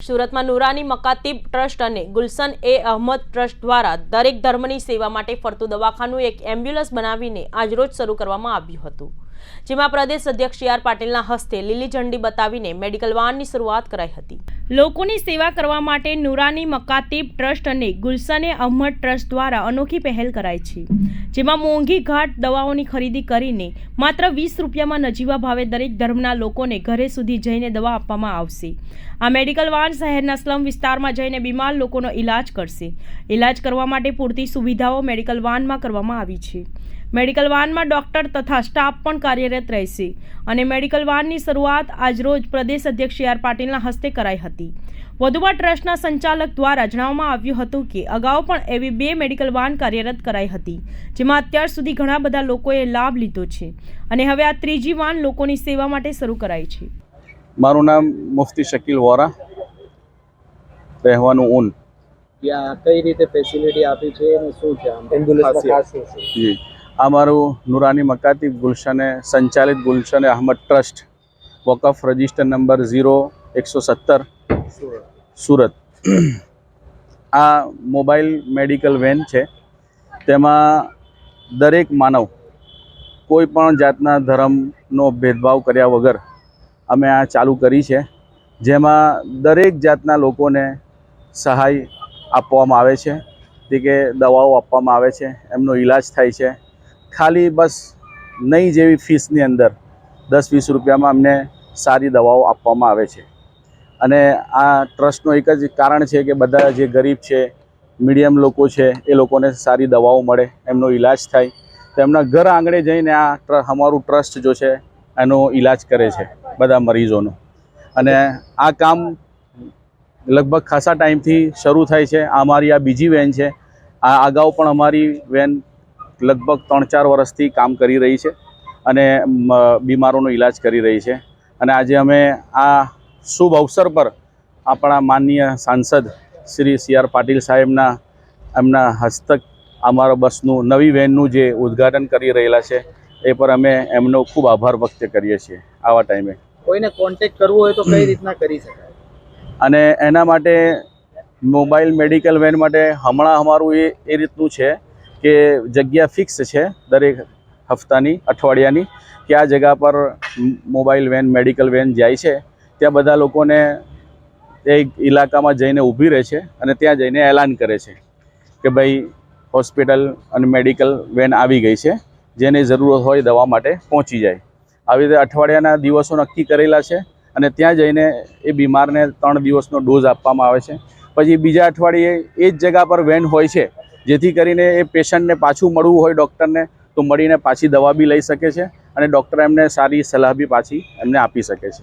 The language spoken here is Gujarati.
સુરતમાં નુરાની મકાતીબ ટ્રસ્ટ અને ગુલશન એ અહમદ ટ્રસ્ટ દ્વારા દરેક ધર્મની સેવા માટે ફરતું દવાખાનું એક એમ્બ્યુલન્સ બનાવીને આજરોજ શરૂ કરવામાં આવ્યું હતું. જેમાં પ્રદેશ અધ્યક્ષ સી આર પાટીલના હસ્તે લીલી ઝંડી બતાવીને મેડિકલ વાનની શરૂઆત કરાઈ હતી. લોકોની સેવા કરવા માટે નુરાની મકાતીબ ટ્રસ્ટ અને ગુલસને અહમદ ટ્રસ્ટ દ્વારા અનોખી પહેલ કરાઈ છે. જેમાં મોંઘી ઘાટ દવાઓની ખરીદી કરીને માત્ર વીસ રૂપિયામાં નજીવા ભાવે દરેક ધર્મના લોકોને ઘરે સુધી જઈને દવા આપવામાં આવશે. આ મેડિકલ વાન શહેરના સ્લમ વિસ્તારમાં જઈને બીમાર લોકોનો ઈલાજ કરશે. ઈલાજ કરવા માટે પૂરતી સુવિધાઓ મેડિકલ વાનમાં કરવામાં આવી છે. મેડિકલ વાનમાં ડોક્ટર તથા સ્ટાફ પણ કાર્યરત રહેશે અને મેડિકલ વાનની શરૂઆત આજરોજ પ્રદેશ અધ્યક્ષ સી આર પાટીલના હસ્તે કરાઈ હતી. વધુમાં ટ્રસ્ટના સંચાલક દ્વારા જણાવવામાં આવ્યું હતું કે અગાઉ પણ એવી બે મેડિકલ વાન કાર્યરત કરાઈ હતી જેમાં અત્યાર સુધી ઘણા બધા લોકોએ લાભ લીધો છે અને હવે આ ત્રીજી વાન લોકોની સેવા માટે શરૂ કરાઈ છે. મારું નામ મુફતી શકીલ વોરા. રહેવાનું ઊન. ત્યાં કઈ રીતે ફેસિલિટી આપી છે અને શું છે એમ્બ્યુલન્સ જી. આ મારું નુરાની મકાતી ગુલશને સંચાલિત ગુલશન અહમદ ટ્રસ્ટ વોકફ રજિસ્ટર નંબર ઝીરો એકસો સત્તર સુરત. સુરત આ મોબાઈલ મેડિકલ વેન છે. તેમાં દરેક માનવ કોઈ પણ જાતના ધર્મનો ભેદભાવ કર્યા વગર અમે આ ચાલુ કરી છે. જેમાં દરેક જાતના લોકોને સહાય આપવામાં આવે છે. તે કે દવાઓ આપવામાં આવે છે. એમનો ઈલાજ થાય છે. ખાલી બસ નહીં જેવી ફીસની અંદર દસ વીસ રૂપિયામાં અમને સારી દવાઓ આપવામાં આવે છે. અને આ ટ્રસ્ટનું એક જ કારણ છે કે બધા જે ગરીબ છે, મીડિયમ લોકો છે, એ લોકોને સારી દવાઓ મળે, એમનો ઈલાજ થાય. તો એમના ઘર આંગણે જઈને આ અમારું ટ્રસ્ટ જો છે, એનો ઈલાજ કરે છે બધા મરીઝોનો અને આ કામ લગભગ ખાસા ટાઈમથી શરૂ થાય છે. અમારી આ બીજી વેન છે. આ અગાઉ પણ અમારી વેન લગભગ ત્રણ ચાર વર્ષથી કામ કરી રહી છે અને બીમારોનો ઈલાજ કરી રહી છે. અને આજે અમે આ શુભ અવસર પર આપણા માનનીય સાંસદ શ્રી સી આર પાટીલ સાહેબના એમના હસ્તક અમારા બસનું નવી વેનનું જે ઉદ્ઘાટન કરી રહેલા છે એ પર અમે એમનો ખૂબ આભાર વ્યક્ત કરીએ છીએ આવા ટાઈમે. કોઈને કોન્ટેક્ટ કરવું હોય તો કઈ રીતના કરી શકાય? અને એના માટે મોબાઈલ મેડિકલ વેન માટે હમણાં અમારું એ એ રીતનું છે કે જગ્યા ફિક્સ છે દરેક હપ્તાની, અઠવાડિયાની, કે આ જગ્યા પર મોબાઈલ વેન મેડિકલ વેન જાય છે. ત્યાં બધા લોકોને એ ઇલાકામાં જઈને ઊભી રહે છે અને ત્યાં જઈને એલાન કરે છે કે ભાઈ હોસ્પિટલ અને મેડિકલ વેન આવી ગઈ છે. જેને જરૂરત હોય દવા માટે પહોંચી જાય. આવી રીતે અઠવાડિયાના દિવસો નક્કી કરેલા છે અને ત્યાં જઈને એ બીમારને ત્રણ દિવસનો ડોઝ આપવામાં આવે છે. પછી બીજા અઠવાડિયે એ જ જગા પર વેન હોય છે. જેથી કરીને એ પેશન્ટને પાછું મળવું હોય ડૉક્ટરને, તો મળીને પાછી દવા બી લઈ શકે છે અને ડૉક્ટર એમને સારી સલાહ બી પાછી એમને આપી શકે છે.